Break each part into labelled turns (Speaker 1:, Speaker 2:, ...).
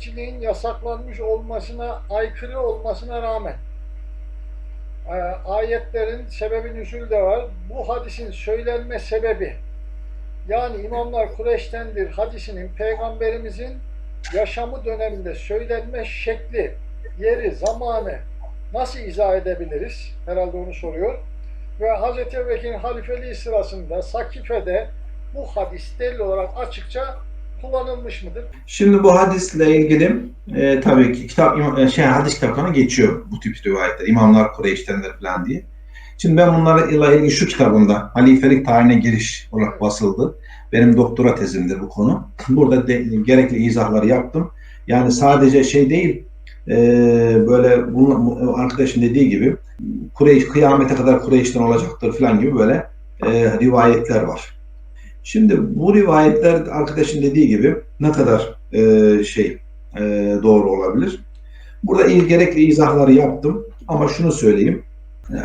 Speaker 1: rivayetçiliğin yasaklanmış olmasına aykırı olmasına rağmen e, ayetlerin sebebi nüzul de var. Bu hadisin söylenme sebebi yani imamlar Kureyş'tendir hadisinin peygamberimizin yaşamı döneminde söylenme şekli, yeri, zamanı nasıl izah edebiliriz? Herhalde onu soruyor. Ve Hz. Ebubekir'in halifeliği sırasında Sakife'de bu hadis delil olarak açıkça kullanılmış mıdır?
Speaker 2: Şimdi bu hadisle ilgili e, tabii ki kitap e, şey hadis kitaplarına geçiyor bu tip rivayetler. İmamlar Kureyş'tendir falan diye. Şimdi ben bunlarla ilgili şu kitabımda halifelik tarihine giriş olarak basıldı. Benim doktora tezimdir bu konu. Burada de, gerekli izahları yaptım. Yani sadece şey değil, e, böyle bunun, bu arkadaşın dediği gibi Kureyş kıyamete kadar Kureyş'ten olacaktır falan gibi böyle e, rivayetler var. Şimdi bu rivayetler arkadaşın dediği gibi ne kadar e, şey e, doğru olabilir? Burada gerekli izahları yaptım ama şunu söyleyeyim.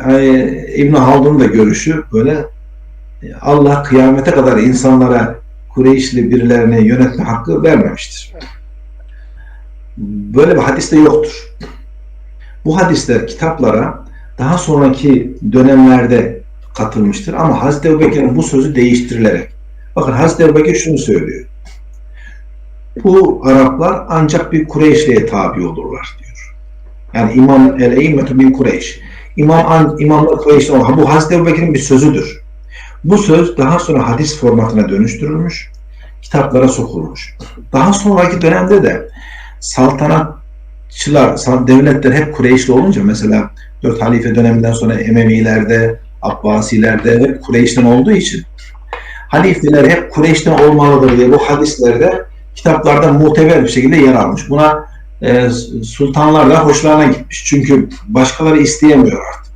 Speaker 2: E, İbn Haldun'un da görüşü böyle e, Allah kıyamete kadar insanlara Kureyşli birilerine yönetme hakkı vermemiştir. Böyle bir hadis de yoktur. Bu hadisler kitaplara daha sonraki dönemlerde katılmıştır ama Hazreti Ebubekir'in bu sözü değiştirilerek Bakın Hazreti Ebubekir şunu söylüyor. Bu Araplar ancak bir Kureyşli'ye tabi olurlar diyor. Yani İmam el-Eymetu bin Kureyş. İmam imamlar Kureyşli olan. Bu Hazreti Ebubekir'in bir sözüdür. Bu söz daha sonra hadis formatına dönüştürülmüş, kitaplara sokulmuş. Daha sonraki dönemde de saltanatçılar, sal- devletler hep Kureyşli olunca mesela dört halife döneminden sonra Emevilerde, Abbasilerde hep Kureyş'ten olduğu için halifeler hep Kureyş'ten olmalıdır diye bu hadislerde kitaplarda muteber bir şekilde yer almış. Buna e, sultanlar da hoşlarına gitmiş. Çünkü başkaları isteyemiyor artık.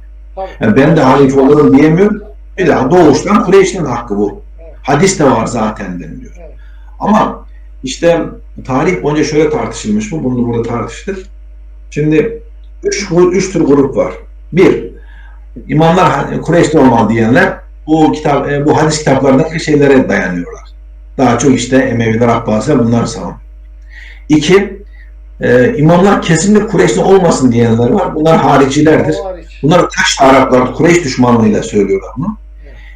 Speaker 2: Yani ben de halife olurum diyemiyor. Bir daha doğuştan Kureyş'in hakkı bu. Hadis de var zaten deniliyor. Ama işte tarih boyunca şöyle tartışılmış bu. Bunu burada tartıştık. Şimdi üç, üç tür grup var. Bir, imamlar Kureyş'te olmalı diyenler bu kitap e, bu hadis kitaplarındaki şeylere dayanıyorlar. Daha çok işte Emeviler, Abbasiler bunları savunuyor. İki, e, imamlar kesinlikle Kureyş'te olmasın diyenler var. Bunlar haricilerdir. Bunlar taş Araplar, Kureyş düşmanlığıyla söylüyorlar bunu.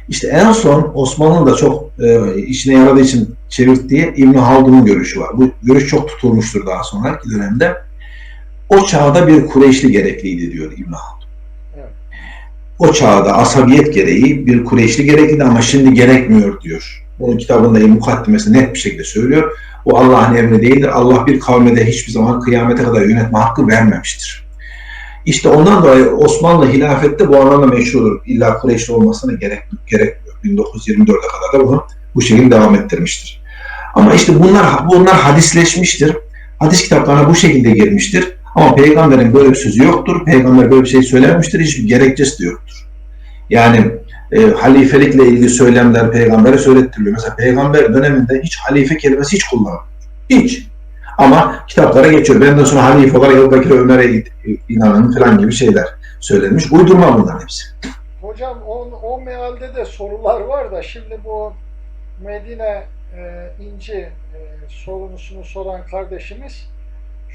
Speaker 2: İşte en son Osmanlı'nın da çok e, işine yaradığı için çevirdiği İbn Haldun'un görüşü var. Bu görüş çok tutulmuştur daha sonraki dönemde. O çağda bir Kureyşli gerekliydi diyor İbn Haldun. O çağda asabiyet gereği bir Kureyşli gerekliydi ama şimdi gerekmiyor diyor. Bunun kitabında mukaddimesi net bir şekilde söylüyor. O Allah'ın emri değildir. Allah bir kavme de hiçbir zaman kıyamete kadar yönetme hakkı vermemiştir. İşte ondan dolayı Osmanlı hilafette bu anlamda meşrudur. İlla Kureyşli olmasına gerek, gerekmiyor. 1924'e kadar da bunu bu şekilde devam ettirmiştir. Ama işte bunlar bunlar hadisleşmiştir. Hadis kitaplarına bu şekilde girmiştir. Ama peygamberin böyle bir sözü yoktur. Peygamber böyle bir şey söylememiştir. Hiçbir gerekçesi de yoktur. Yani e, halifelikle ilgili söylemler peygambere söylettiriliyor. Mesela peygamber döneminde hiç halife kelimesi hiç kullanılmıyor. Hiç. Ama kitaplara geçiyor. Benden sonra halife olarak Ebu Bekir Ömer'e inanın falan gibi şeyler söylenmiş. Uydurma bunların hepsi.
Speaker 1: Hocam o, o mealde de sorular var da şimdi bu Medine e, İnci e, sorunusunu soran kardeşimiz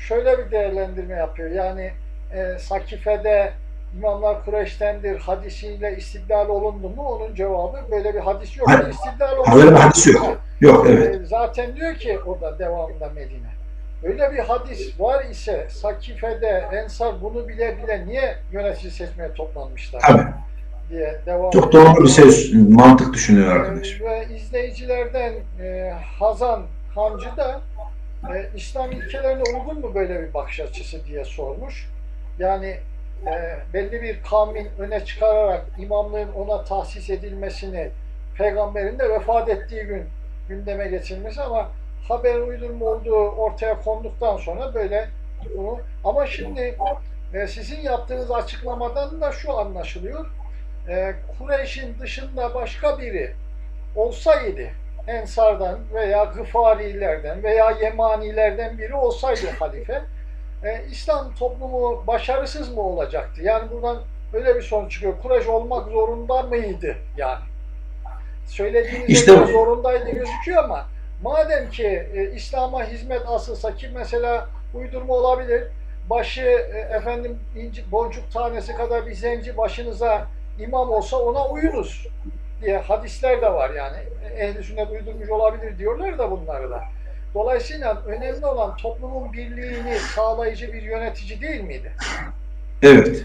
Speaker 1: şöyle bir değerlendirme yapıyor. Yani e, Sakife'de İmamlar Kureyş'tendir hadisiyle istidlal olundu mu? Onun cevabı böyle bir hadis yok.
Speaker 2: Hayır.
Speaker 1: İstidlal
Speaker 2: Ha, Böyle bir
Speaker 1: olundu.
Speaker 2: hadis yok. Yok evet.
Speaker 1: E, Zaten diyor ki orada devamında Medine. Öyle bir hadis var ise Sakife'de Ensar bunu bile bile niye yönetici seçmeye toplanmışlar
Speaker 2: Tabii.
Speaker 1: diye devam
Speaker 2: Çok
Speaker 1: ediyor.
Speaker 2: doğru bir şey, mantık düşünüyor arkadaş.
Speaker 1: Ee, Ve izleyicilerden e, Hazan Hancı da e, İslam ilkelerine uygun mu böyle bir bakış açısı diye sormuş. Yani e, belli bir kavmin öne çıkararak imamlığın ona tahsis edilmesini peygamberin de vefat ettiği gün gündeme getirmesi ama haber uydurma olduğu ortaya konduktan sonra böyle bunu ama şimdi e, sizin yaptığınız açıklamadan da şu anlaşılıyor. E, Kureyş'in dışında başka biri olsaydı Ensardan veya Gıfarilerden veya Yemanilerden biri olsaydı halife e, İslam toplumu başarısız mı olacaktı? Yani buradan öyle bir sonuç çıkıyor. Kureyş olmak zorunda mıydı yani? Söylediğiniz
Speaker 2: İşte-
Speaker 1: zorundaydı gözüküyor ama madem ki e, İslam'a hizmet asılsa ki mesela uydurma olabilir. Başı e, efendim inci, boncuk tanesi kadar bir zenci başınıza imam olsa ona uyunuz diye hadisler de var yani. Ehli sünnet uydurmuş olabilir diyorlar da bunları da. Dolayısıyla önemli olan toplumun birliğini sağlayıcı bir yönetici değil miydi?
Speaker 2: Evet.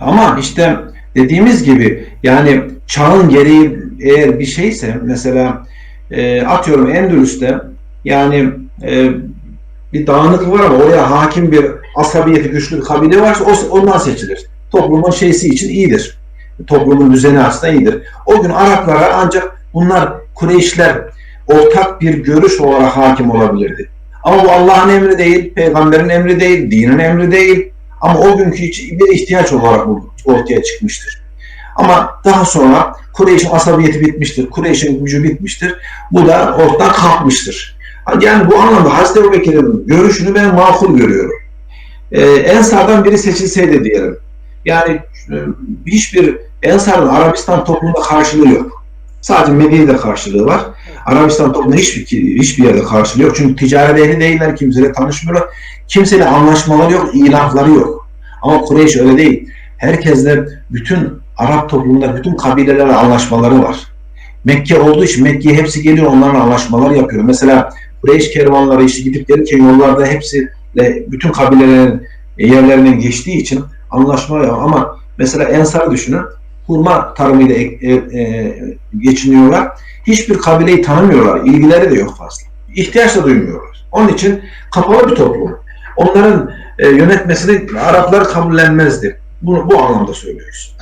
Speaker 2: Ama işte dediğimiz gibi yani çağın gereği eğer bir şeyse mesela e, atıyorum Endülüs'te yani e, bir dağınıklık var ama oraya hakim bir asabiyeti güçlü bir kabile varsa o ondan seçilir. Toplumun şeysi için iyidir. Toplumun düzeni aslında iyidir. O gün Araplara ancak bunlar Kureyşler ortak bir görüş olarak hakim olabilirdi. Ama bu Allah'ın emri değil, peygamberin emri değil, dinin emri değil. Ama o günkü bir ihtiyaç olarak ortaya çıkmıştır. Ama daha sonra Kureyş'in asabiyeti bitmiştir, Kureyş'in gücü bitmiştir. Bu da ortadan kalkmıştır. Yani bu anlamda Hazreti Ebubekir'in görüşünü ben makul görüyorum. Ee, Ensar'dan biri seçilseydi diyelim. Yani e, hiçbir Ensar'ın Arabistan toplumunda karşılığı yok. Sadece Medine'de karşılığı var. Arabistan toplumunda hiçbir, hiçbir yerde karşılığı yok. Çünkü ticaret ehli değiller, kimseyle tanışmıyorlar. Kimseyle anlaşmaları yok, ilahları yok. Ama Kureyş öyle değil. Herkesle bütün Arap toplumunda bütün kabilelerle anlaşmaları var. Mekke olduğu için Mekke'ye hepsi geliyor onlarla anlaşmalar yapıyor. Mesela Kureyş kervanları işte gidip gelirken yollarda hepsiyle bütün kabilelerin yerlerine geçtiği için anlaşma var. Ama mesela Ensar düşünün hurma tarımıyla e, e, e, geçiniyorlar. Hiçbir kabileyi tanımıyorlar. İlgileri de yok fazla. İhtiyaç da duymuyorlar. Onun için kapalı bir toplum. Onların e, yönetmesini Araplar kabullenmezdi. Bunu bu anlamda söylüyoruz.